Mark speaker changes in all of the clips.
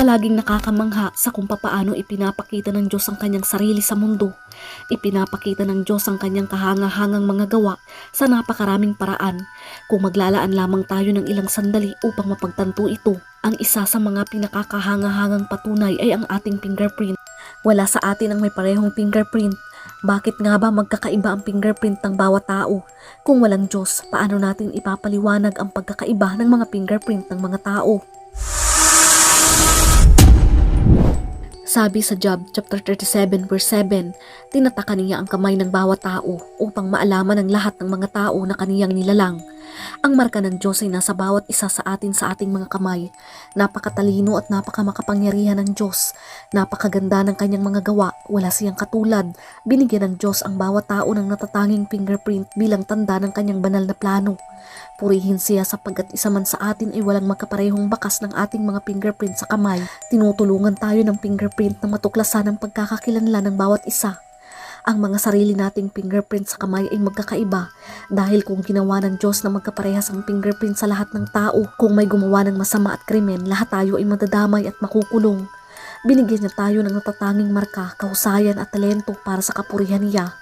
Speaker 1: Palaging nakakamangha sa kung papaano ipinapakita ng Diyos ang kanyang sarili sa mundo. Ipinapakita ng Diyos ang kanyang kahangahangang mga gawa sa napakaraming paraan. Kung maglalaan lamang tayo ng ilang sandali upang mapagtanto ito, ang isa sa mga pinakakahangahangang patunay ay ang ating fingerprint. Wala sa atin ang may parehong fingerprint. Bakit nga ba magkakaiba ang fingerprint ng bawat tao? Kung walang Diyos, paano natin ipapaliwanag ang pagkakaiba ng mga fingerprint ng mga tao? Sabi sa Job chapter 37 verse 7, tinataka niya ang kamay ng bawat tao upang maalaman ng lahat ng mga tao na kaniyang nilalang. Ang marka ng Diyos ay nasa bawat isa sa atin sa ating mga kamay. Napakatalino at napakamakapangyarihan ng Diyos. Napakaganda ng kanyang mga gawa, wala siyang katulad. Binigyan ng Diyos ang bawat tao ng natatanging fingerprint bilang tanda ng kanyang banal na plano. Purihin siya sapagkat isa man sa atin ay walang magkaparehong bakas ng ating mga fingerprint sa kamay. Tinutulungan tayo ng fingerprint na matuklasan ang pagkakakilanlan ng bawat isa. Ang mga sarili nating fingerprint sa kamay ay magkakaiba dahil kung ginawa ng Diyos na magkaparehas ang fingerprint sa lahat ng tao, kung may gumawa ng masama at krimen, lahat tayo ay madadamay at makukulong. Binigyan niya tayo ng natatanging marka, kahusayan at talento para sa kapurihan niya.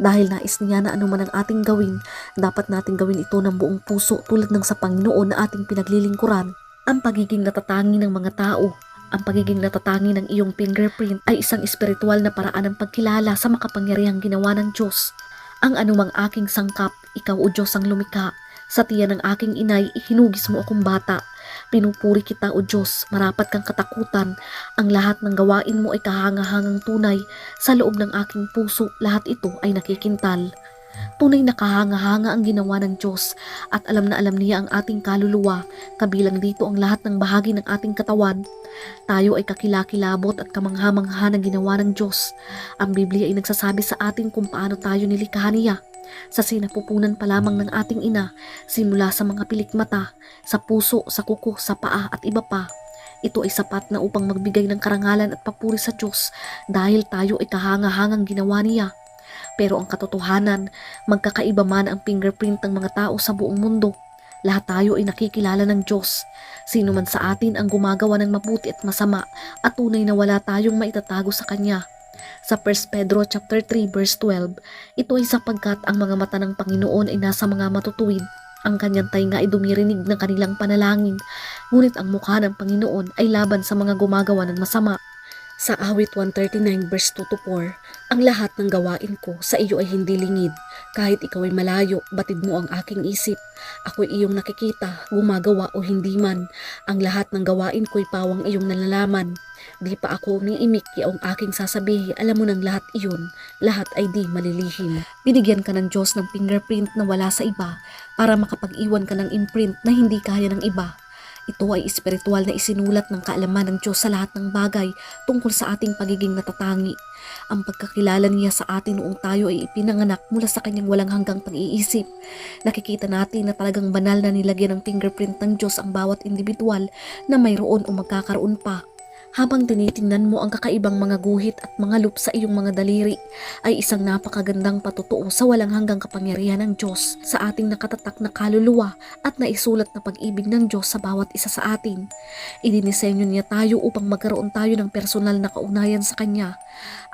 Speaker 1: Dahil nais niya na anuman ang ating gawin, dapat nating gawin ito ng buong puso tulad ng sa Panginoon na ating pinaglilingkuran. Ang pagiging natatangi ng mga tao ang pagiging natatangi ng iyong fingerprint ay isang espiritual na paraan ng pagkilala sa makapangyarihang ginawa ng Diyos. Ang anumang aking sangkap, ikaw o Diyos ang lumikha. Sa tiyan ng aking inay, ihinugis mo akong bata. Pinupuri kita o Diyos, marapat kang katakutan. Ang lahat ng gawain mo ay kahangahangang tunay. Sa loob ng aking puso, lahat ito ay nakikintal. Tunay na kahanga-hanga ang ginawa ng Diyos at alam na alam niya ang ating kaluluwa, kabilang dito ang lahat ng bahagi ng ating katawan. Tayo ay kakilakilabot at kamangha-mangha na ginawa ng Diyos. Ang Biblia ay nagsasabi sa atin kung paano tayo nilikha niya. Sa sinapupunan pa lamang ng ating ina, simula sa mga pilikmata, sa puso, sa kuko, sa paa at iba pa. Ito ay sapat na upang magbigay ng karangalan at papuri sa Diyos dahil tayo ay kahanga-hangang ginawa niya. Pero ang katotohanan, magkakaiba man ang fingerprint ng mga tao sa buong mundo. Lahat tayo ay nakikilala ng Diyos. Sino man sa atin ang gumagawa ng mabuti at masama at tunay na wala tayong maitatago sa Kanya. Sa 1 Pedro chapter 3 verse 12, ito ay sapagkat ang mga mata ng Panginoon ay nasa mga matutuwid. Ang kanyang tainga ay dumirinig ng kanilang panalangin, ngunit ang mukha ng Panginoon ay laban sa mga gumagawa ng masama. Sa awit 139 verse 2 to 4, ang lahat ng gawain ko sa iyo ay hindi lingid. Kahit ikaw ay malayo, batid mo ang aking isip. Ako'y iyong nakikita, gumagawa o hindi man. Ang lahat ng gawain ko'y pawang iyong nalalaman. Di pa ako umiimik yaong aking sasabihin, alam mo ng lahat iyon, lahat ay di malilihim. Binigyan ka ng Diyos ng fingerprint na wala sa iba para makapag-iwan ka ng imprint na hindi kaya ng iba. Ito ay espiritual na isinulat ng kaalaman ng Diyos sa lahat ng bagay tungkol sa ating pagiging natatangi. Ang pagkakilala niya sa atin noong tayo ay ipinanganak mula sa kanyang walang hanggang pag-iisip. Nakikita natin na talagang banal na nilagyan ng fingerprint ng Diyos ang bawat individual na mayroon o magkakaroon pa. Habang tinitingnan mo ang kakaibang mga guhit at mga loop sa iyong mga daliri, ay isang napakagandang patutuo sa walang hanggang kapangyarihan ng Diyos sa ating nakatatak na kaluluwa at naisulat na pag-ibig ng Diyos sa bawat isa sa atin. Idinisenyo niya tayo upang magkaroon tayo ng personal na kaunayan sa Kanya.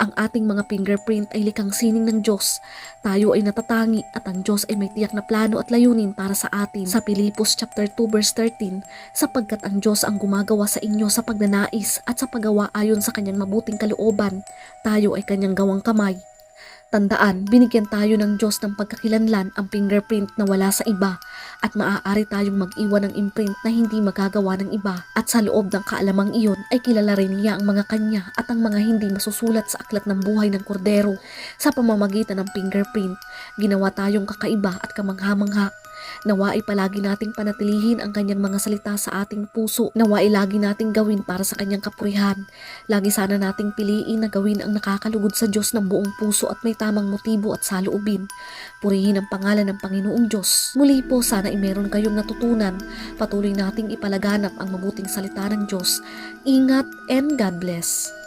Speaker 1: Ang ating mga fingerprint ay likang sining ng Diyos. Tayo ay natatangi at ang Diyos ay may tiyak na plano at layunin para sa atin. Sa Pilipos chapter 2 verse 13, sapagkat ang Diyos ang gumagawa sa inyo sa pagnanais at sa paggawa ayon sa kanyang mabuting kalooban, tayo ay kanyang gawang kamay. Tandaan, binigyan tayo ng Diyos ng pagkakilanlan ang fingerprint na wala sa iba at maaari tayong mag-iwan ng imprint na hindi magagawa ng iba at sa loob ng kaalamang iyon ay kilala rin niya ang mga kanya at ang mga hindi masusulat sa aklat ng buhay ng kordero sa pamamagitan ng fingerprint. Ginawa tayong kakaiba at kamangha-mangha Nawa ay palagi nating panatilihin ang kanyang mga salita sa ating puso. Nawa ay lagi nating gawin para sa kanyang kapurihan. Lagi sana nating piliin na gawin ang nakakalugod sa Diyos ng buong puso at may tamang motibo at saloobin. Purihin ang pangalan ng Panginoong Diyos. Muli po sana ay meron kayong natutunan. Patuloy nating ipalaganap ang mabuting salita ng Diyos. Ingat and God bless.